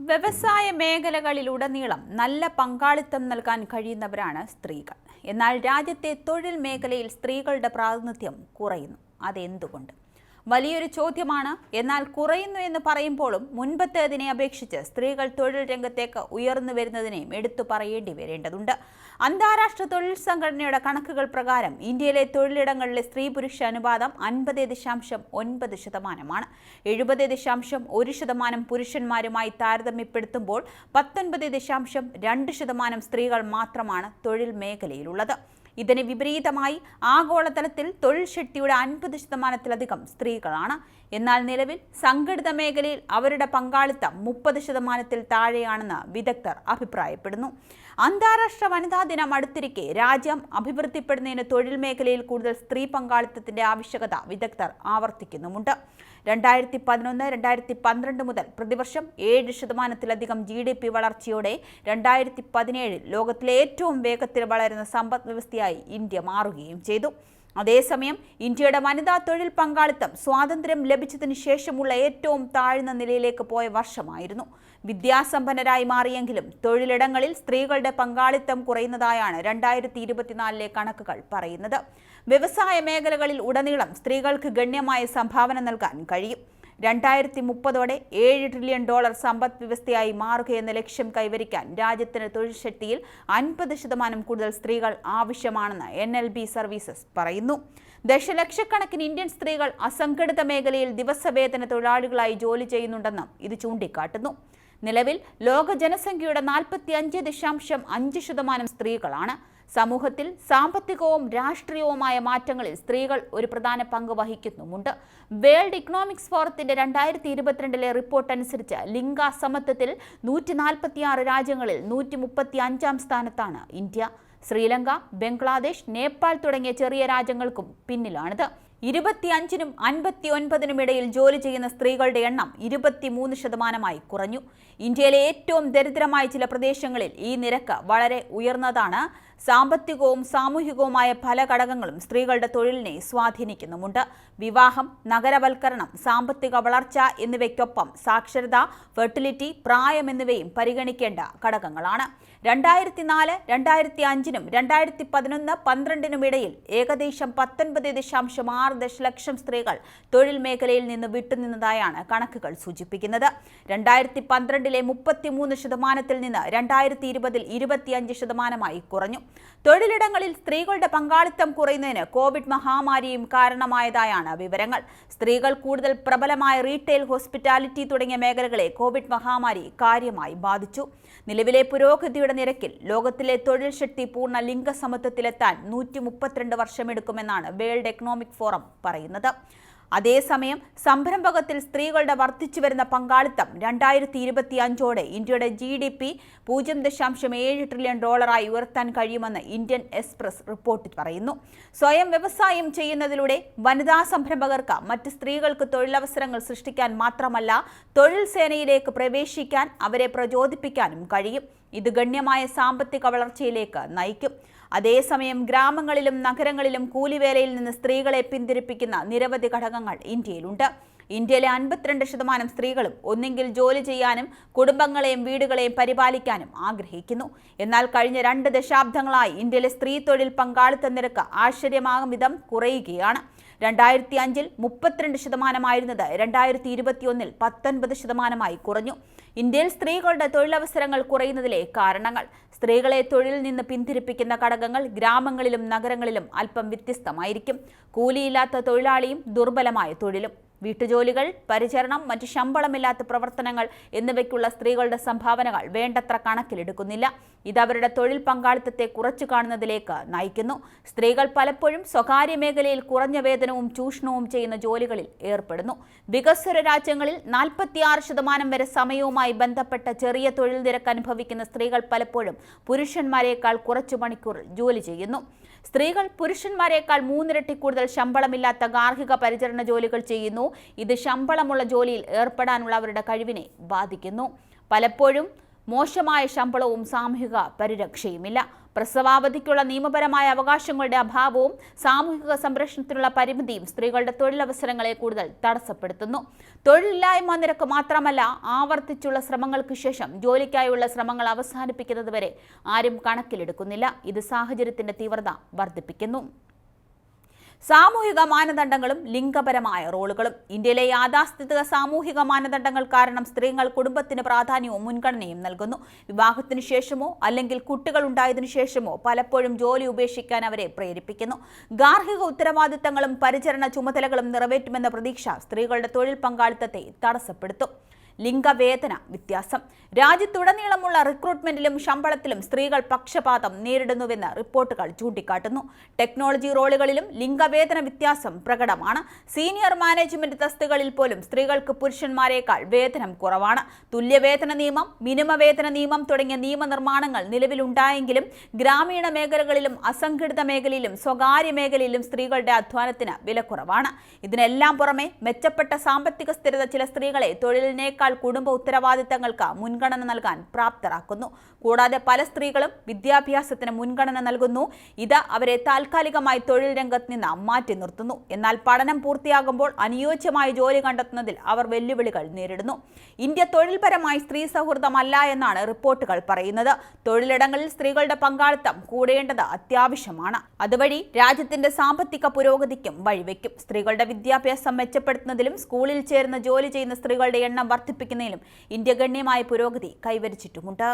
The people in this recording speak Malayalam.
വ്യവസായ മേഖലകളിലുടനീളം നല്ല പങ്കാളിത്തം നൽകാൻ കഴിയുന്നവരാണ് സ്ത്രീകൾ. എന്നാൽ രാജ്യത്തെ തൊഴിൽ മേഖലയിൽ സ്ത്രീകളുടെ പ്രാതിനിധ്യം കുറയുന്നു. അതെന്തുകൊണ്ട്? വലിയൊരു ചോദ്യമാണ്. എന്നാൽ കുറയുന്നു എന്ന് പറയുമ്പോഴും മുൻപത്തേതിനെ അപേക്ഷിച്ച് സ്ത്രീകൾ തൊഴിൽ രംഗത്തേക്ക് ഉയർന്നു വരുന്നതിനെയും എടുത്തു പറയേണ്ടി വരേണ്ടതുണ്ട്. അന്താരാഷ്ട്ര തൊഴിൽ സംഘടനയുടെ കണക്കുകൾ പ്രകാരം ഇന്ത്യയിലെ തൊഴിലിടങ്ങളിലെ സ്ത്രീ പുരുഷ അനുപാതം അൻപത് ദശാംശം ഒൻപത് ശതമാനമാണ്. എഴുപത് ദശാംശം ഒരു ശതമാനം പുരുഷന്മാരുമായി താരതമ്യപ്പെടുത്തുമ്പോൾ പത്തൊൻപത് ദശാംശം രണ്ട് ശതമാനം സ്ത്രീകൾ മാത്രമാണ് തൊഴിൽ മേഖലയിലുള്ളത്. ഇതിന് വിപരീതമായി ആഗോളതലത്തിൽ തൊഴിൽ ശക്തിയുടെ അൻപത് ശതമാനത്തിലധികം സ്ത്രീകളാണ്. എന്നാൽ നിലവിൽ സംഘടിത മേഖലയിൽ അവരുടെ പങ്കാളിത്തം മുപ്പത് ശതമാനത്തിൽ താഴെയാണെന്ന് വിദഗ്ധർ അഭിപ്രായപ്പെടുന്നു. അന്താരാഷ്ട്ര വനിതാ ദിനം അടുത്തിരിക്കെ. രാജ്യം അഭിവൃദ്ധിപ്പെടുന്നതിന് തൊഴിൽ മേഖലയിൽ കൂടുതൽ സ്ത്രീ പങ്കാളിത്തത്തിന്റെ ആവശ്യകത വിദഗ്ധർ ആവർത്തിക്കുന്നുമുണ്ട്. രണ്ടായിരത്തി പതിനൊന്ന് രണ്ടായിരത്തി പന്ത്രണ്ട് മുതൽ പ്രതിവർഷം ഏഴ് ശതമാനത്തിലധികം ജി ഡി പി വളർച്ചയോടെ രണ്ടായിരത്തി പതിനേഴിൽ ലോകത്തിലെ ഏറ്റവും വേഗത്തിൽ വളരുന്ന സമ്പദ് വ്യവസ്ഥയായി ഇന്ത്യ മാറുകയും ചെയ്തു. അതേസമയം ഇന്ത്യയുടെ വനിതാ തൊഴിൽ പങ്കാളിത്തം സ്വാതന്ത്ര്യം ലഭിച്ചതിന് ശേഷമുള്ള ഏറ്റവും താഴ്ന്ന നിലയിലേക്ക് പോയ വർഷമായിരുന്നു. വിദ്യാസമ്പന്നരായി മാറിയെങ്കിലും തൊഴിലിടങ്ങളിൽ സ്ത്രീകളുടെ പങ്കാളിത്തം കുറയുന്നതായാണ് രണ്ടായിരത്തി ഇരുപത്തിനാലിലെ കണക്കുകൾ പറയുന്നത്. വ്യവസായ മേഖലകളിൽ ഉടനീളം സ്ത്രീകൾക്ക് ഗണ്യമായ സംഭാവന നൽകാൻ കഴിയും. രണ്ടായിരത്തി മുപ്പതോടെ ഏഴ് ട്രില്യൺ ഡോളർ സമ്പദ് വ്യവസ്ഥയായി മാറുകയെന്ന ലക്ഷ്യം കൈവരിക്കാൻ രാജ്യത്തിന് തൊഴിൽ ശക്തിയിൽ അൻപത് ശതമാനം കൂടുതൽ സ്ത്രീകൾ ആവശ്യമാണെന്ന് എൻ എൽ ബി സർവീസസ് പറയുന്നു. ദശലക്ഷക്കണക്കിന് ഇന്ത്യൻ സ്ത്രീകൾ അസംഘടിത മേഖലയിൽ ദിവസവേതന തൊഴിലാളികളായി ജോലി ചെയ്യുന്നുണ്ടെന്നും ഇത് ചൂണ്ടിക്കാട്ടുന്നു. നിലവിൽ ലോക ജനസംഖ്യയുടെ നാൽപ്പത്തി അഞ്ച് ദശാംശം അഞ്ച് ശതമാനം സ്ത്രീകളാണ്. സമൂഹത്തിൽ സാമ്പത്തികവും രാഷ്ട്രീയവുമായ മാറ്റങ്ങളിൽ സ്ത്രീകൾ ഒരു പ്രധാന പങ്ക് വഹിക്കുന്നുമുണ്ട്. വേൾഡ് ഇക്കണോമിക്സ് ഫോറത്തിന്റെ രണ്ടായിരത്തി ഇരുപത്തിരണ്ടിലെ റിപ്പോർട്ട് അനുസരിച്ച് ലിംഗാസമത്വത്തിൽ നൂറ്റി നാൽപ്പത്തിയാറ് രാജ്യങ്ങളിൽ നൂറ്റി മുപ്പത്തി അഞ്ചാം സ്ഥാനത്താണ് ഇന്ത്യ. ശ്രീലങ്ക ബംഗ്ലാദേശ് നേപ്പാൾ തുടങ്ങിയ ചെറിയ രാജ്യങ്ങൾക്കും പിന്നിലാണിത്. ഇരുപത്തിയഞ്ചിനും അൻപത്തി ഒൻപതിനും ഇടയിൽ ജോലി ചെയ്യുന്ന സ്ത്രീകളുടെ എണ്ണം ഇരുപത്തിമൂന്ന് ശതമാനമായി കുറഞ്ഞു. ഇന്ത്യയിലെ ഏറ്റവും ദരിദ്രമായ ചില പ്രദേശങ്ങളിൽ ഈ നിരക്ക് വളരെ ഉയർന്നതാണ്. സാമ്പത്തികവും സാമൂഹികവുമായ പല ഘടകങ്ങളും സ്ത്രീകളുടെ തൊഴിലിനെ സ്വാധീനിക്കുന്നുമുണ്ട്. വിവാഹം നഗരവൽക്കരണം സാമ്പത്തിക വളർച്ച എന്നിവയ്ക്കൊപ്പം സാക്ഷരത ഫെർട്ടിലിറ്റി പ്രായം എന്നിവയും പരിഗണിക്കേണ്ട ഘടകങ്ങളാണ്. രണ്ടായിരത്തി നാല് രണ്ടായിരത്തി അഞ്ചിനും രണ്ടായിരത്തി പതിനൊന്ന് പന്ത്രണ്ടിനും ഇടയിൽ ഏകദേശം പത്തൊൻപത് ദശാംശം ആറ് ദശലക്ഷം സ്ത്രീകൾ തൊഴിൽ മേഖലയിൽ നിന്ന് വിട്ടുനിന്നതായാണ് കണക്കുകൾ സൂചിപ്പിക്കുന്നത്. രണ്ടായിരത്തി പന്ത്രണ്ടിലെ മുപ്പത്തിമൂന്ന് ശതമാനത്തിൽ നിന്ന് രണ്ടായിരത്തി ഇരുപതിൽ ഇരുപത്തിയഞ്ച് ശതമാനമായി കുറഞ്ഞു. തൊഴിലിടങ്ങളിൽ സ്ത്രീകളുടെ പങ്കാളിത്തം കുറയുന്നതിന് കോവിഡ് മഹാമാരിയും കാരണമായതായാണ് വിവരങ്ങൾ. സ്ത്രീകൾ കൂടുതൽ പ്രബലമായ റീറ്റെയിൽ ഹോസ്പിറ്റാലിറ്റി തുടങ്ങിയ മേഖലകളെ കോവിഡ് മഹാമാരി കാര്യമായി ബാധിച്ചു. നിലവിലെ പുരോഗതിയുടെ നിരക്കിൽ ലോകത്തിലെ തൊഴിൽ ശക്തി പൂർണ ലിംഗസമത്വത്തിലെത്താൻ നൂറ്റി മുപ്പത്തിരണ്ട് വർഷമെടുക്കുമെന്നാണ് വേൾഡ് എക്കണോമിക് ഫോറം പറയുന്നത്. അതേസമയം സംരംഭകത്തിൽ സ്ത്രീകളുടെ വർദ്ധിച്ചു വരുന്ന പങ്കാളിത്തം രണ്ടായിരത്തി ഇരുപത്തി അഞ്ചോടെ ഇന്ത്യയുടെ ജി ഡി പി പൂജ്യം ദശാംശം ഏഴ് ട്രില്യൺ ഡോളറായി ഉയർത്താൻ കഴിയുമെന്ന് ഇന്ത്യൻ എക്സ്പ്രസ് റിപ്പോർട്ടിൽ പറയുന്നു. സ്വയം വ്യവസായം ചെയ്യുന്നതിലൂടെ വനിതാ സംരംഭകർക്ക് മറ്റ് സ്ത്രീകൾക്ക് തൊഴിലവസരങ്ങൾ സൃഷ്ടിക്കാൻ മാത്രമല്ല തൊഴിൽ സേനയിലേക്ക് പ്രവേശിക്കാൻ അവരെ പ്രചോദിപ്പിക്കാനും കഴിയും. ഇത് ഗണ്യമായ സാമ്പത്തിക വളർച്ചയിലേക്ക് നയിക്കും. അതേസമയം ഗ്രാമങ്ങളിലും നഗരങ്ങളിലും കൂലിവേലയിൽ നിന്ന് സ്ത്രീകളെ പിന്തിരിപ്പിക്കുന്ന നിരവധി ഘടകങ്ങൾ ഇന്ത്യയിലുണ്ട്. ഇന്ത്യയിലെ അൻപത്തിരണ്ട് ശതമാനം സ്ത്രീകളും ഒന്നെങ്കിൽ ജോലി ചെയ്യാനും കുടുംബങ്ങളെയും വീടുകളെയും പരിപാലിക്കാനും ആഗ്രഹിക്കുന്നു. എന്നാൽ കഴിഞ്ഞ രണ്ട് ദശാബ്ദങ്ങളായി ഇന്ത്യയിലെ സ്ത്രീ തൊഴിൽ പങ്കാളിത്ത നിരക്ക് ആശ്ചര്യമാകും വിധം കുറയുകയാണ്. രണ്ടായിരത്തി അഞ്ചിൽ മുപ്പത്തിരണ്ട് ശതമാനമായിരുന്നത് രണ്ടായിരത്തി ഇരുപത്തിയൊന്നിൽ പത്തൊൻപത് ശതമാനമായി കുറഞ്ഞു. ഇന്ത്യയിൽ സ്ത്രീകളുടെ തൊഴിലവസരങ്ങൾ കുറയുന്നതിലെ കാരണങ്ങൾ. സ്ത്രീകളെ തൊഴിലിൽ നിന്ന് പിന്തിരിപ്പിക്കുന്ന ഘടകങ്ങൾ ഗ്രാമങ്ങളിലും നഗരങ്ങളിലും അല്പം വ്യത്യസ്തമായിരിക്കും. കൂലിയില്ലാത്ത തൊഴിലാളിയും ദുർബലമായ തൊഴിലും. വീട്ടുജോലികൾ പരിചരണം മറ്റ് ശമ്പളമില്ലാത്ത പ്രവർത്തനങ്ങൾ എന്നിവയ്ക്കുള്ള സ്ത്രീകളുടെ സംഭാവനകൾ വേണ്ടത്ര കണക്കിലെടുക്കുന്നില്ല. ഇത് അവരുടെ തൊഴിൽ പങ്കാളിത്തത്തെ കുറച്ചു കാണുന്നതിലേക്ക് നയിക്കുന്നു. സ്ത്രീകൾ പലപ്പോഴും സ്വകാര്യ മേഖലയിൽ കുറഞ്ഞ വേതനവും ചൂഷണവും ചെയ്യുന്ന ജോലികളിൽ ഏർപ്പെടുന്നു. വികസ്വര രാജ്യങ്ങളിൽ നാൽപ്പത്തിയാറ് ശതമാനം വരെ സമയവുമായി ബന്ധപ്പെട്ട ചെറിയ തൊഴിൽ നിരക്ക് അനുഭവിക്കുന്ന സ്ത്രീകൾ പലപ്പോഴും പുരുഷന്മാരെക്കാൾ കുറച്ചു മണിക്കൂർ ജോലി ചെയ്യുന്നു. സ്ത്രീകൾ പുരുഷന്മാരെക്കാൾ മൂന്നിരട്ടി കൂടുതൽ ശമ്പളമില്ലാത്ത ഗാർഹിക പരിചരണ ജോലികൾ ചെയ്യുന്നു. ഇത് ശമ്പളമുള്ള ജോലിയിൽ ഏർപ്പെടാനുള്ള അവരുടെ കഴിവിനെ ബാധിക്കുന്നു. പലപ്പോഴും മോശമായ ശമ്പളവും സാമൂഹിക പരിരക്ഷയുമില്ല. പ്രസവാവധിക്കുള്ള നിയമപരമായ അവകാശങ്ങളുടെ അഭാവവും സാമൂഹിക സംരക്ഷണത്തിനുള്ള പരിമിതിയും സ്ത്രീകളുടെ തൊഴിലവസരങ്ങളെ കൂടുതൽ തടസ്സപ്പെടുത്തുന്നു. തൊഴിലില്ലായ്മ നിരക്ക് മാത്രമല്ല ആവർത്തിച്ചുള്ള ശ്രമങ്ങൾക്ക് ശേഷം ജോലിക്കായുള്ള ശ്രമങ്ങൾ അവസാനിപ്പിക്കുന്നതുവരെ ആരും കണക്കിലെടുക്കുന്നില്ല. ഇത് സാഹചര്യത്തിന്റെ തീവ്രത വർദ്ധിപ്പിക്കുന്നു. സാമൂഹിക മാനദണ്ഡങ്ങളും ലിംഗപരമായ റോളുകളും. ഇന്ത്യയിലെ യാഥാസ്ഥിതിക സാമൂഹിക മാനദണ്ഡങ്ങൾ കാരണം സ്ത്രീകൾ കുടുംബത്തിന് പ്രാധാന്യവും മുൻഗണനയും നൽകുന്നു. വിവാഹത്തിനു ശേഷമോ അല്ലെങ്കിൽ കുട്ടികൾ ഉണ്ടായതിനു ശേഷമോ പലപ്പോഴും ജോലി ഉപേക്ഷിക്കാൻ അവരെ പ്രേരിപ്പിക്കുന്നു. ഗാർഹിക ഉത്തരവാദിത്തങ്ങളും പരിചരണ ചുമതലകളും നിറവേറ്റുമെന്ന പ്രതീക്ഷ സ്ത്രീകളുടെ തൊഴിൽ പങ്കാളിത്തത്തെ തടസ്സപ്പെടുത്തും. ലിംഗവേതന വ്യത്യാസം. രാജ്യത്തുടനീളമുള്ള റിക്രൂട്ട്മെന്റിലും ശമ്പളത്തിലും സ്ത്രീകൾ പക്ഷപാതം നേരിടുന്നുവെന്ന് റിപ്പോർട്ടുകൾ ചൂണ്ടിക്കാട്ടുന്നു. ടെക്നോളജി റോളുകളിലും ലിംഗവേതന വ്യത്യാസം പ്രകടമാണ്. സീനിയർ മാനേജ്മെന്റ് തസ്തികളിൽ പോലും സ്ത്രീകൾക്ക് പുരുഷന്മാരെക്കാൾ വേതനം കുറവാണ്. തുല്യവേതന നിയമം മിനിമ വേതന നിയമം തുടങ്ങിയ നിയമനിർമ്മാണങ്ങൾ നിലവിലുണ്ടായെങ്കിലും ഗ്രാമീണ മേഖലകളിലും അസംഘടിത മേഖലയിലും സ്വകാര്യ മേഖലയിലും സ്ത്രീകളുടെ അധ്വാനത്തിന് വിലക്കുറവാണ്. ഇതിനെല്ലാം പുറമെ മെച്ചപ്പെട്ട സാമ്പത്തിക സ്ഥിരത ചില സ്ത്രീകളെ തൊഴിലിനേക്കാൾ കുടുംബ ഉത്തരവാദിത്തങ്ങൾക്ക് മുൻഗണന നൽകാൻ പ്രാപ്തരാക്കുന്നു. കൂടാതെ പല സ്ത്രീകളും വിദ്യാഭ്യാസത്തിന് മുൻഗണന നൽകുന്നു. ഇത് അവരെ താൽക്കാലികമായി തൊഴിൽ രംഗത്ത് നിന്ന് മാറ്റി നിർത്തുന്നു. എന്നാൽ പഠനം പൂർത്തിയാകുമ്പോൾ അനുയോജ്യമായ ജോലി കണ്ടെത്തുന്നതിൽ അവർ വെല്ലുവിളികൾ നേരിടുന്നു. ഇന്ത്യ തൊഴിൽപരമായി സ്ത്രീ സൗഹൃദമല്ല എന്നാണ് റിപ്പോർട്ടുകൾ പറയുന്നത്. തൊഴിലിടങ്ങളിൽ സ്ത്രീകളുടെ പങ്കാളിത്തം കൂടേണ്ടത് അത്യാവശ്യമാണ്. അതുവഴി രാജ്യത്തിന്റെ സാമ്പത്തിക പുരോഗതിക്കും വഴിവെക്കും. സ്ത്രീകളുടെ വിദ്യാഭ്യാസം മെച്ചപ്പെടുത്തുന്നതിലും സ്കൂളിൽ ചേർന്ന് ജോലി ചെയ്യുന്ന സ്ത്രീകളുടെ എണ്ണം വർദ്ധിപ്പിക്കുന്നതിലും ഇന്ത്യ ഗണ്യമായ പുരോഗതി കൈവരിച്ചിട്ടുമുണ്ട്.